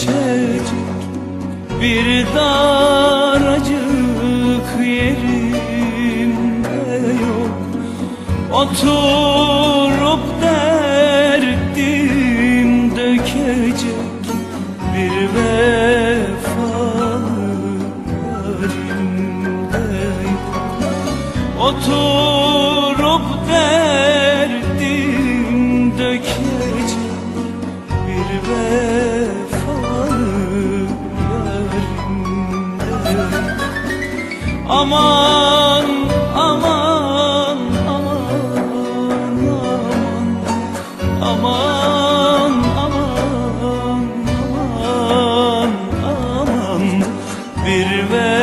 geçecek Bir daracık yerimde yok. Oturup derdim dökecek Bir vefalı yarimde yok. Oturup derdim Aman aman aman aman aman aman aman aman bir vefalı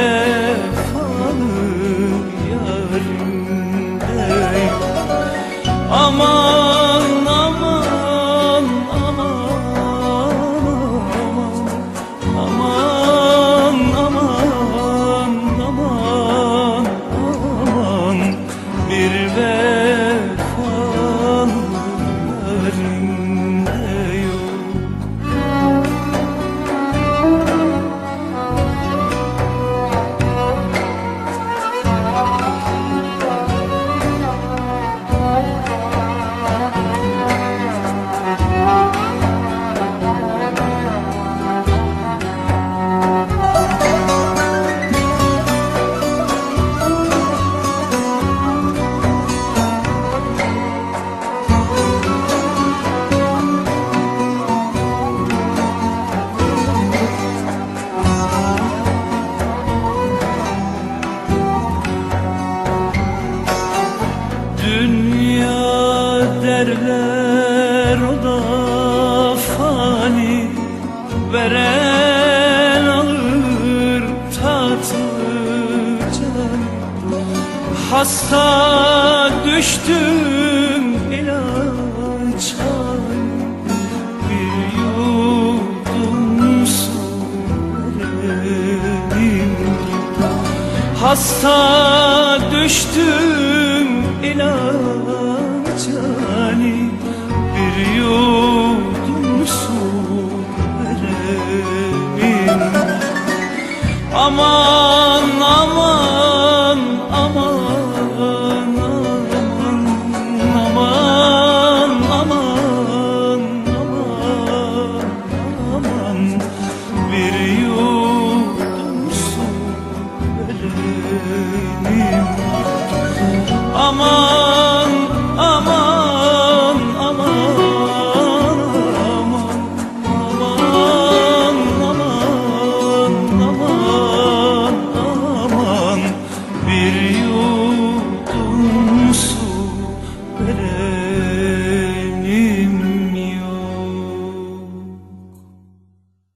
Dünya derler o da fani. Veren alır tatlı can Hasta düştüm ilaç Bir yudum su verelim Hasta düştüm enough.